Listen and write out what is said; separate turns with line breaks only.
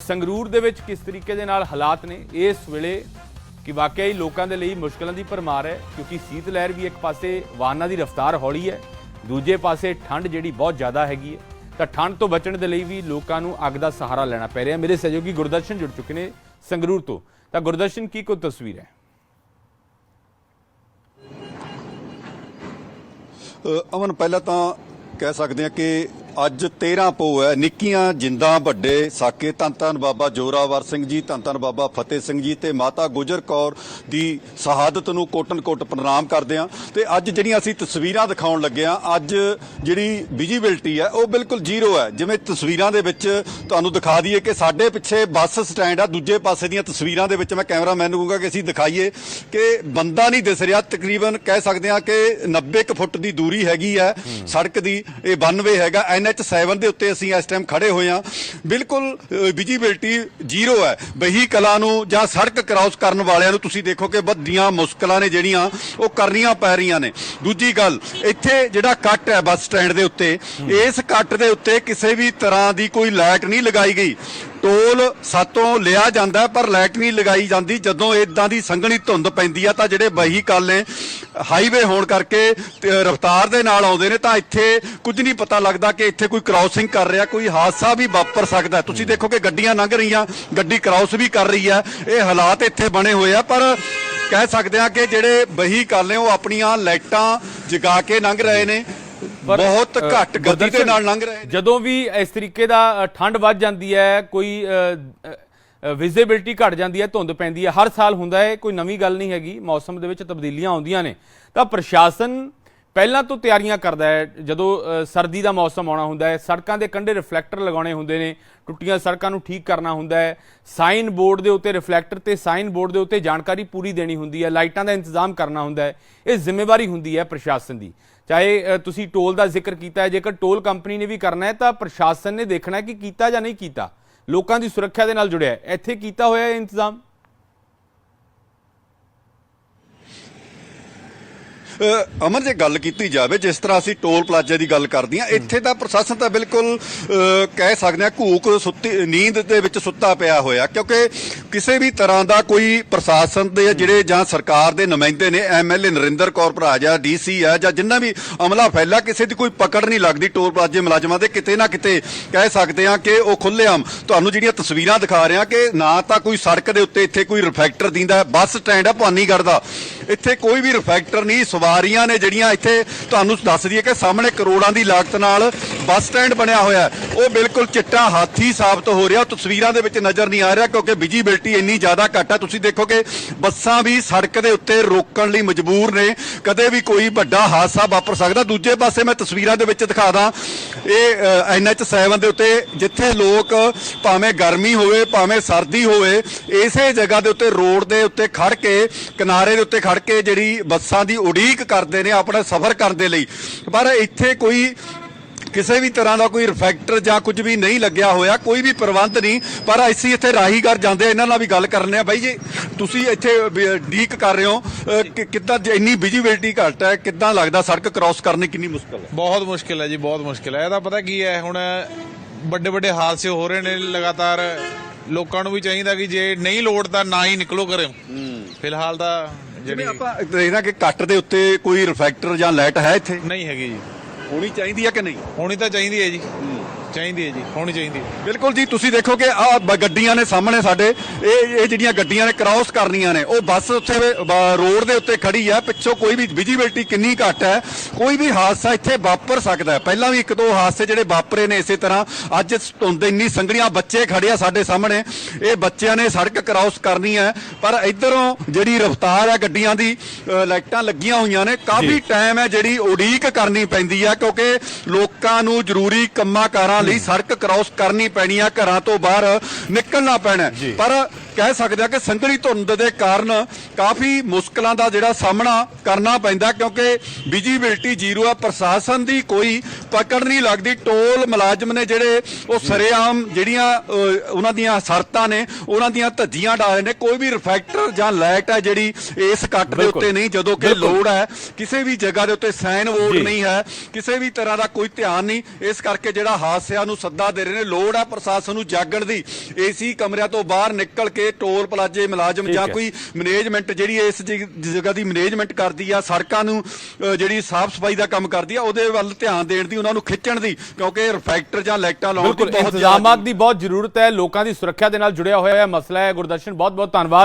ਸੰਗਰੂਰ ਦੇ ਵਿੱਚ ਕਿਸ ਤਰੀਕੇ ਦੇ ਨਾਲ ਹਾਲਾਤ ਨੇ? ਇਸ ਵੇਲੇ ਕਿ ਵਾਕਿਆ ਹੀ ਲੋਕਾਂ ਦੇ ਲਈ ਮੁਸ਼ਕਲਾਂ ਦੀ ਭਰਮਾਰ ਹੈ, ਕਿਉਂਕਿ ਸੀਤ ਲਹਿਰ ਵੀ ਇੱਕ ਪਾਸੇ ਵਾਹਨਾਂ ਦੀ ਰਫ਼ਤਾਰ ਹੌਲੀ ਹੈ, ਦੂਜੇ ਪਾਸੇ ਠੰਡ ਜਿਹੜੀ ਬਹੁਤ ਜ਼ਿਆਦਾ ਹੈਗੀ ਹੈ। ਤਾਂ ਠੰਡ ਤੋਂ ਬਚਣ ਦੇ ਲਈ ਵੀ ਲੋਕਾਂ ਨੂੰ ਅੱਗ ਦਾ ਸਹਾਰਾ ਲੈਣਾ ਪੈ ਰਿਹਾ। ਮੇਰੇ ਸਹਿਯੋਗੀ ਗੁਰਦਰਸ਼ਨ ਜੁੜ ਚੁੱਕੇ ਨੇ ਸੰਗਰੂਰ ਤੋਂ। ਤਾਂ ਗੁਰਦਰਸ਼ਨ, ਕੀ ਕੋਈ ਤਸਵੀਰ ਹੈ?
ਅਮਨ, ਪਹਿਲਾਂ ਤਾਂ ਕਹਿ ਸਕਦੇ ਹਾਂ ਕਿ ਅੱਜ 13 ਪੋ ਹੈ। ਨਿੱਕੀਆਂ, ਜਿੰਦਾਂ, ਵੱਡੇ, ਸਾਕੇ ਧੰਨ ਧੰਨ ਬਾਬਾ ਜੋਰਾਵਰ ਸਿੰਘ ਜੀ, ਧੰਨ ਧੰਨ ਬਾਬਾ ਫਤਿਹ ਸਿੰਘ ਜੀ ਤੇ ਮਾਤਾ ਗੁਜਰ ਕੌਰ ਦੀ ਸ਼ਹਾਦਤ ਨੂੰ ਕੋਟਨ ਕੋਟ ਪ੍ਰਣਾਮ ਕਰਦੇ ਹਾਂ। ਤੇ ਅੱਜ ਜਿਹੜੀਆਂ ਅਸੀਂ ਤਸਵੀਰਾਂ ਦਿਖਾਉਣ ਲੱਗੇ ਹਾਂ, ਅੱਜ ਜਿਹੜੀ ਵਿਜੀਬਿਲਟੀ ਹੈ, ਉਹ ਬਿਲਕੁਲ ਜ਼ੀਰੋ ਹੈ। ਜਿਵੇਂ ਤਸਵੀਰਾਂ ਦੇ ਵਿੱਚ ਤੁਹਾਨੂੰ ਦਿਖਾ ਦਈਏ ਕਿ ਸਾਡੇ ਪਿੱਛੇ ਬੱਸ ਸਟੈਂਡ ਆ, ਦੂਜੇ ਪਾਸੇ ਦੀਆਂ ਤਸਵੀਰਾਂ ਦੇ ਵਿੱਚ ਮੈਂ ਕੈਮਰਾਮੈਨ ਨੂੰ ਕਹੂੰਗਾ ਕਿ ਅਸੀਂ ਦਿਖਾਈਏ ਕਿ ਬੰਦਾ ਨਹੀਂ ਦਿਸ ਰਿਹਾ। ਤਕਰੀਬਨ ਕਹਿ ਸਕਦੇ ਹਾਂ ਕਿ 90 ਕੁ ਫੁੱਟ ਦੀ ਦੂਰੀ ਹੈਗੀ ਹੈ, ਸੜਕ ਦੀ, ਇਹ 92 ਹੈਗਾ ਐਨ 7 ਦੇ ਉੱਤੇ ਅਸੀਂ ਇਸ ਟਾਈਮ ਖੜੇ ਹੋਏ ਹਾਂ। ਬਿਲਕੁਲ ਵਿਜੀਬਿਲਟੀ ਜ਼ੀਰੋ ਹੈ। ਬਹੀ ਕਲਾ ਨੂੰ ਜਾਂ ਸੜਕ ਕ੍ਰਾਸ ਕਰਨ ਵਾਲਿਆਂ ਨੂੰ ਤੁਸੀਂ ਦੇਖੋ ਕਿ ਵੱਡੀਆਂ ਮੁਸ਼ਕਲਾਂ ਨੇ ਜਿਹੜੀਆਂ ਉਹ ਕਰਨੀਆਂ ਪੈ ਰਹੀਆਂ ਨੇ। ਦੂਜੀ ਗੱਲ, ਇੱਥੇ ਜਿਹੜਾ ਕੱਟ ਹੈ ਬੱਸ ਸਟੈਂਡ ਦੇ ਉੱਤੇ, ਇਸ ਕੱਟ ਦੇ ਉੱਤੇ ਕਿਸੇ ਵੀ ਤਰ੍ਹਾਂ ਦੀ ਕੋਈ ਲਾਈਟ ਨਹੀਂ ਲਗਾਈ ਗਈ। ਟੋਲ ਸਾਤੋਂ ਲਿਆ ਜਾਂਦਾ ਪਰ ਲਾਈਟ ਨਹੀਂ ਲਗਾਈ ਜਾਂਦੀ। ਜਦੋਂ ਇਦਾਂ ਦੀ ਸੰਘਣੀ ਧੁੰਦ ਪੈਂਦੀ ਆ, ਤਾਂ ਜਿਹੜੇ ਵਹੀਕਲ ਨੇ, ਹਾਈਵੇ ਹੋਣ ਕਰਕੇ ਰਫ਼ਤਾਰ ਦੇ ਨਾਲ ਆਉਂਦੇ ਨੇ, ਤਾਂ ਇੱਥੇ ਕੁਝ ਨਹੀਂ ਪਤਾ ਲੱਗਦਾ ਕਿ ਇੱਥੇ ਕੋਈ ਕ੍ਰਾਸਿੰਗ ਕਰ ਰਿਹਾ, ਕੋਈ ਹਾਦਸਾ ਵੀ ਵਾਪਰ ਸਕਦਾ ਤੁਸੀਂ ਦੇਖੋ ਕਿ ਗੱਡੀਆਂ ਲੰਘ ਰਹੀਆਂ, ਗੱਡੀ ਕ੍ਰਾਸ ਵੀ ਕਰ ਰਹੀ ਹੈ। ਇਹ ਹਾਲਾਤ ਇੱਥੇ ਬਣੇ ਹੋਏ ਆ, ਪਰ ਕਹਿ ਸਕਦੇ ਆ ਕਿ ਜਿਹੜੇ ਵਹੀਕਲ ਨੇ, ਉਹ ਆਪਣੀਆਂ ਲਾਈਟਾਂ ਜਗਾ ਕੇ ਲੰਘ ਰਹੇ ਨੇ। ਬਹੁਤ ਘੱਟ ਗਤੀ ਦੇ ਨਾਲ ਲੰਘ ਰਹੇ
ਜਦੋਂ ਵੀ ਇਸ ਤਰੀਕੇ ਦਾ ਠੰਡ ਵੱਧ ਜਾਂਦੀ ਹੈ ਕੋਈ ਵਿਜ਼ਿਬਿਲਟੀ ਘਟ ਜਾਂਦੀ ਹੈ ਧੁੰਦ ਪੈਂਦੀ ਹੈ ਹਰ ਸਾਲ ਹੁੰਦਾ ਹੈ ਕੋਈ ਨਵੀਂ ਗੱਲ ਨਹੀਂ ਹੈਗੀ ਮੌਸਮ ਦੇ ਵਿੱਚ ਤਬਦੀਲੀਆਂ ਆਉਂਦੀਆਂ ਨੇ। ਤਾਂ ਪ੍ਰਸ਼ਾਸਨ ਪਹਿਲਾਂ ਤੋਂ ਤਿਆਰੀਆਂ ਕਰਦਾ ਹੈ ਜਦੋਂ ਸਰਦੀ ਦਾ ਮੌਸਮ ਆਉਣਾ ਹੁੰਦਾ ਹੈ ਸੜਕਾਂ ਦੇ ਕੰਢੇ ਰਿਫਲੈਕਟਰ ਲਗਾਉਣੇ ਹੁੰਦੇ ਨੇ ਟੁੱਟੀਆਂ ਸੜਕਾਂ ਨੂੰ ਠੀਕ ਕਰਨਾ ਹੁੰਦਾ ਹੈ ਸਾਈਨ ਬੋਰਡ ਦੇ ਉੱਤੇ ਰਿਫਲੈਕਟਰ ਤੇ ਸਾਈਨ ਬੋਰਡ ਦੇ ਉੱਤੇ ਜਾਣਕਾਰੀ ਪੂਰੀ ਦੇਣੀ ਹੁੰਦੀ ਹੈ ਲਾਈਟਾਂ ਦਾ ਇੰਤਜ਼ਾਮ ਕਰਨਾ ਹੁੰਦਾ ਹੈ ਇਹ ਜ਼ਿੰਮੇਵਾਰੀ ਹੁੰਦੀ ਹੈ ਪ੍ਰਸ਼ਾਸਨ ਦੀ। ਚਾਹੇ ਤੁਸੀਂ ਟੋਲ ਦਾ ਜ਼ਿਕਰ ਕੀਤਾ ਹੈ, ਜੇਕਰ ਟੋਲ ਕੰਪਨੀ ਨੇ ਵੀ ਕਰਨਾ ਹੈ, ਤਾਂ ਪ੍ਰਸ਼ਾਸਨ ਨੇ ਦੇਖਣਾ ਕਿ ਕੀਤਾ ਜਾਂ ਨਹੀਂ ਕੀਤਾ। ਲੋਕਾਂ ਦੀ ਸੁਰੱਖਿਆ ਦੇ ਨਾਲ ਜੁੜਿਆ ਹੈ। ਇੱਥੇ ਕੀਤਾ ਹੋਇਆ ਹੈ ਇੰਤਜ਼ਾਮ?
ਅਮਰ ਜੇ ਗੱਲ ਕੀਤੀ ਜਾਵੇ ਜਿਸ ਤਰ੍ਹਾਂ ਅਸੀਂ ਟੋਲ ਪਲਾਜ਼ੇ ਦੀ ਗੱਲ ਕਰਦੇ ਹਾਂ ਇੱਥੇ ਤਾਂ ਪ੍ਰਸ਼ਾਸਨ ਤਾਂ ਬਿਲਕੁਲ ਕਹਿ ਸਕਦੇ ਹਾਂ ਘੂਕ ਸੁੱਤੀ ਨੀਂਦ ਦੇ ਵਿੱਚ ਸੁੱਤਾ ਪਿਆ ਹੋਇਆ ਕਿਉਂਕਿ ਕਿਸੇ ਵੀ ਤਰ੍ਹਾਂ ਦਾ ਕੋਈ ਪ੍ਰਸ਼ਾਸਨ ਦੇ ਜਿਹੜੇ ਜਾਂ ਸਰਕਾਰ ਦੇ ਨੁਮਾਇੰਦੇ ਨੇ ਐਮਐਲਏ ਨਰਿੰਦਰ ਕੌਰ ਭਰਾ ਜਾਂ ਡੀਸੀ ਆ ਜਾਂ ਜਿੰਨਾ ਵੀ ਅਮਲਾ ਫੈਲਾ ਕਿਸੇ ਦੀ ਕੋਈ ਪਕੜ ਨਹੀਂ ਲੱਗਦੀ ਟੋਲ ਪਲਾਜ਼ੇ ਮੁਲਾਜ਼ਮਾਂ ਦੇ ਕਿਤੇ ਨਾ ਕਿਤੇ ਕਹਿ ਸਕਦੇ ਹਾਂ ਕਿ ਉਹ ਖੁੱਲ੍ਹੇਆਮ। ਤੁਹਾਨੂੰ ਜਿਹੜੀਆਂ ਤਸਵੀਰਾਂ ਦਿਖਾ ਰਿਹਾ ਕਿ ਨਾ ਤਾਂ ਕੋਈ ਸੜਕ ਦੇ ਉੱਤੇ ਇੱਥੇ ਕੋਈ ਰਿਫੈਕਟਰ ਦਿੰਦਾ ਬੱਸ ਸਟੈਂਡ ਆ ਭਾਨੀਗੜ੍ਹ ਦਾ ਇੱਥੇ ਕੋਈ ਵੀ ਰਿਫੈਕਟਰ ਨਹੀਂ, ਸਵਾਰੀਆਂ ਨੇ ਜਿਹੜੀਆਂ ਇੱਥੇ ਤੁਹਾਨੂੰ ਦੱਸ ਦਈਏ ਕਿ ਸਾਹਮਣੇ ਕਰੋੜਾਂ ਦੀ ਲਾਗਤ ਨਾਲ ਬੱਸ ਸਟੈਂਡ ਬਣਿਆ ਹੋਇਆ ਉਹ ਬਿਲਕੁਲ ਚਿੱਟਾ ਹਾਥੀ ਸਾਬਤ ਹੋ ਰਿਹਾ ਉਹ ਤਸਵੀਰਾਂ ਦੇ ਵਿੱਚ ਨਜ਼ਰ ਨਹੀਂ ਆ ਰਿਹਾ ਕਿਉਂਕਿ ਵਿਜੀਬਿਲਟੀ ਇੰਨੀ ਜ਼ਿਆਦਾ ਘੱਟ ਹੈ ਤੁਸੀਂ ਦੇਖੋ ਕਿ ਬੱਸਾਂ ਵੀ ਸੜਕ ਦੇ ਉੱਤੇ ਰੋਕਣ ਲਈ ਮਜਬੂਰ ਨੇ। ਕਦੇ ਵੀ ਕੋਈ ਵੱਡਾ ਹਾਦਸਾ ਵਾਪਰ ਸਕਦਾ। ਦੂਜੇ ਪਾਸੇ ਮੈਂ ਤਸਵੀਰਾਂ ਦੇ ਵਿੱਚ ਦਿਖਾ ਦਾਂ, ਇਹ ਐਨਐਚ 7 ਦੇ ਉੱਤੇ ਜਿੱਥੇ ਲੋਕ ਭਾਵੇਂ ਗਰਮੀ ਹੋਵੇ, ਭਾਵੇਂ ਸਰਦੀ ਹੋਵੇ, ਇਸੇ ਜਗ੍ਹਾ ਦੇ ਉੱਤੇ ਰੋਡ ਦੇ ਉੱਤੇ ਖੜ ਕੇ, ਕਿਨਾਰੇ ਦੇ ਉੱਤੇ ਖੜ ਕੇ ਜਿਹੜੀ ਬੱਸਾਂ ਦੀ ਉਡੀਕ ਕਰਦੇ ਨੇ, ਆਪਣਾ ਸਫ਼ਰ ਕਰਨ ਦੇ ਲਈ। ਪਰ ਇੱਥੇ ਕੋਈ ਕਿਸੇ ਵੀ ਤਰ੍ਹਾਂ ਦਾ ਕੋਈ ਰਿਫੈਕਟਰ ਜਾਂ ਕੁਝ ਵੀ ਨਹੀਂ ਲੱਗਿਆ ਹੋਇਆ, ਕੋਈ ਵੀ ਪ੍ਰਬੰਧ ਨਹੀਂ। ਪਰ ਅਸੀਂ ਇੱਥੇ ਰਾਹੀਗਰ ਜਾਂਦੇ ਇਹਨਾਂ ਨਾਲ ਵੀ ਗੱਲ ਕਰਨੇ ਆ। ਬਾਈ ਜੀ, ਤੁਸੀਂ ਇੱਥੇ ਡੀਕ ਕਰ ਰਹੇ ਹੋ ਕਿੱਦਾਂ ਇੰਨੀ ਵਿਜੀਬਿਲਟੀ ਘੱਟ ਹੈ, ਕਿੱਦਾਂ ਲੱਗਦਾ ਸੜਕ ਕ੍ਰਾਸ ਕਰਨੀ ਕਿੰਨੀ ਮੁਸ਼ਕਲ ਹੈ?
ਬਹੁਤ ਮੁਸ਼ਕਿਲ ਹੈ ਜੀ, ਬਹੁਤ ਮੁਸ਼ਕਿਲ ਹੈ। ਇਹਦਾ ਪਤਾ ਕੀ ਹੈ, ਹੁਣ ਵੱਡੇ ਵੱਡੇ ਹਾਦਸੇ ਹੋ ਰਹੇ ਨੇ, ਲਗਾਤਾਰ ਲੋਕਾਂ ਨੂੰ ਵੀ ਚਾਹੀਦਾ ਕਿ ਜੇ ਨਹੀਂ ਲੋੜ ਤਾਂ ਨਾ ਹੀ ਨਿਕਲੋ ਘਰੋਂ। ਫਿਲਹਾਲ ਤਾਂ
ਜਿਵੇਂ
ਜਿਹੜੀ
ਆਪਾਂ ਦੇਖਣਾ ਕਿ ਕੱਟ ਦੇ ਉੱਤੇ ਕੋਈ ਰਿਫੈਕਟਰ ਜਾਂ ਲਾਈਟ ਹੈ ਇੱਥੇ?
ਨਹੀਂ ਹੈਗੀ ਜੀ।
ਹੋਣੀ ਚਾਹੀਦੀ ਹੈ ਕਿ ਨਹੀਂ?
ਹੋਣੀ ਤਾਂ ਚਾਹੀਦੀ ਹੈ ਜੀ। ਚਾਹੀਦੀ ਹੈ ਜੀ ਹੋਣੀ ਚਾਹੀਦੀ ਹੈ।
ਬਿਲਕੁਲ ਜੀ ਤੁਸੀਂ ਦੇਖੋ ਕਿ ਆ ਗੱਡੀਆਂ ਨੇ ਸਾਹਮਣੇ ਸਾਡੇ ਇਹ ਇਹ ਜਿਹੜੀਆਂ ਗੱਡੀਆਂ ਨੇ ਕ੍ਰਾਸ ਕਰਨੀਆਂ ਨੇ ਉਹ ਬੱਸ ਉੱਥੇ ਬ- ਰੋਡ ਦੇ ਉੱਤੇ ਖੜੀ ਹੈ ਪਿੱਛੋਂ ਕੋਈ ਵੀ ਵਿਜੀਬਿਲਟੀ ਕਿੰਨੀ ਘੱਟ ਹੈ ਕੋਈ ਵੀ ਹਾਦਸਾ ਇੱਥੇ ਵਾਪਰ ਸਕਦਾ ਹੈ। ਪਹਿਲਾਂ ਵੀ ਇੱਕ ਦੋ ਹਾਦਸੇ ਜਿਹੜੇ ਵਾਪਰੇ ਨੇ ਇਸੇ ਤਰ੍ਹਾਂ ਅੱਜ ਧੁੰਦ ਇੰਨੀ ਸੰਘਣੀਆਂ ਬੱਚੇ ਖੜੇ ਆ ਸਾਡੇ ਸਾਹਮਣੇ ਇਹ ਬੱਚਿਆਂ ਨੇ ਸੜਕ ਕ੍ਰਾਸ ਕਰਨੀ ਹੈ ਪਰ ਇਧਰੋਂ ਜਿਹੜੀ ਰਫ਼ਤਾਰ ਹੈ ਗੱਡੀਆਂ ਦੀ ਅ, ਲਾਈਟਾਂ ਲੱਗੀਆਂ ਹੋਈਆਂ ਨੇ ਕਾਫੀ ਟਾਈਮ ਹੈ ਜਿਹੜੀ ਉਡੀਕ ਕਰਨੀ ਪੈਂਦੀ ਹੈ ਕਿਉਂਕਿ ਲੋਕਾਂ ਨੂੰ ਜ਼ਰੂਰੀ ਕੰਮਾਂ ਕਾਰਾਂ ਲਈ ਸੜਕ ਕ੍ਰਾਸ ਕਰਨੀ ਪੈਣੀ ਆ ਘਰਾਂ ਤੋਂ ਬਾਹਰ ਨਿਕਲਣਾ ਪੈਣਾ। ਪਰ ਕਹਿ ਸਕਦੇ ਆ ਕਿ ਸੰਘਣੀ ਧੁੰਦ ਦੇ ਕਾਰਨ ਕਾਫੀ ਮੁਸ਼ਕਲਾਂ ਦਾ ਜਿਹੜਾ ਸਾਹਮਣਾ ਕਰਨਾ ਪੈਂਦਾ ਕਿਉਂਕਿ ਵਿਜੀਬਿਲਟੀ ਜ਼ੀਰੋ ਹੈ ਪ੍ਰਸ਼ਾਸਨ ਦੀ ਕੋਈ ਪਕੜ ਨਹੀਂ ਲੱਗਦੀ ਟੋਲ ਮੁਲਾਜ਼ਮ ਨੇ ਜਿਹੜੇ ਉਹ ਸਰੇਆਮ ਜਿਹੜੀਆਂ ਉਹਨਾਂ ਦੀਆਂ ਸ਼ਰਤਾਂ ਨੇ ਉਹਨਾਂ ਦੀਆਂ ਧੱਜੀਆਂ ਡਾਲੇ ਨੇ ਕੋਈ ਵੀ ਰਿਫੈਕਟਰ ਜਾਂ ਲਾਈਟ ਹੈ ਜਿਹੜੀ ਇਸ ਕੱਟ ਦੇ। ਉੱਤੇ ਨਹੀਂ ਜਦੋਂ ਕਿ। ਲੋੜ ਹੈ ਕਿਸੇ ਵੀ ਜਗ੍ਹਾ ਦੇ ਉੱਤੇ ਸਾਈਨ ਬੋਰਡ। ਨਹੀਂ ਹੈ ਕਿਸੇ ਵੀ ਤਰ੍ਹਾਂ ਦਾ ਕੋਈ ਧਿਆਨ ਨਹੀਂ ਇਸ ਕਰਕੇ ਜਿਹੜਾ ਹਾਦਸਿਆਂ ਨੂੰ ਸੱਦਾ ਦੇ ਰਹੇ ਨੇ ਲੋੜ ਹੈ ਪ੍ਰਸ਼ਾਸਨ ਨੂੰ ਜਾਗਣ ਦੀ ਏਸੀ ਕਮਰਿਆਂ ਤੋਂ ਬਾਹਰ ਨਿਕਲ ਕੇ ਟੋਲ ਪਲਾਜੇ ਮੁਲਾਜ਼ਮ ਜਾਂ। ਕੋਈ ਮੈਨੇਜਮੈਂਟ ਜਿਹੜੀ ਇਸ ਜਗ- ਜਗ੍ਹਾ ਦੀ ਮੈਨੇਜਮੈਂਟ ਕਰਦੀ ਆ ਸੜਕਾਂ ਨੂੰ ਜਿਹੜੀ ਸਾਫ਼ ਸਫ਼ਾਈ ਦਾ ਕੰਮ ਕਰਦੀ ਆ ਉਹਦੇ ਵੱਲ ਧਿਆਨ ਦੇਣ ਦੀ ਉਹਨਾਂ ਨੂੰ ਖਿੱਚਣ ਦੀ ਕਿਉਂਕਿ ਰਿਫੈਕਟਰ ਜਾਂ ਲਾਈਟਾਂ ਲਾਉਣ ਦੀ ਬਹੁਤ
ਇੰਤਜ਼ਾਮਾਤ ਦੀ ਬਹੁਤ ਜ਼ਰੂਰਤ ਹੈ ਲੋਕਾਂ ਦੀ ਸੁਰੱਖਿਆ ਦੇ ਨਾਲ ਜੁੜਿਆ ਹੋਇਆ ਮਸਲਾ ਹੈ ਗੁਰਦਰਸ਼ਨ ਬਹੁਤ ਬਹੁਤ ਧੰਨਵਾਦ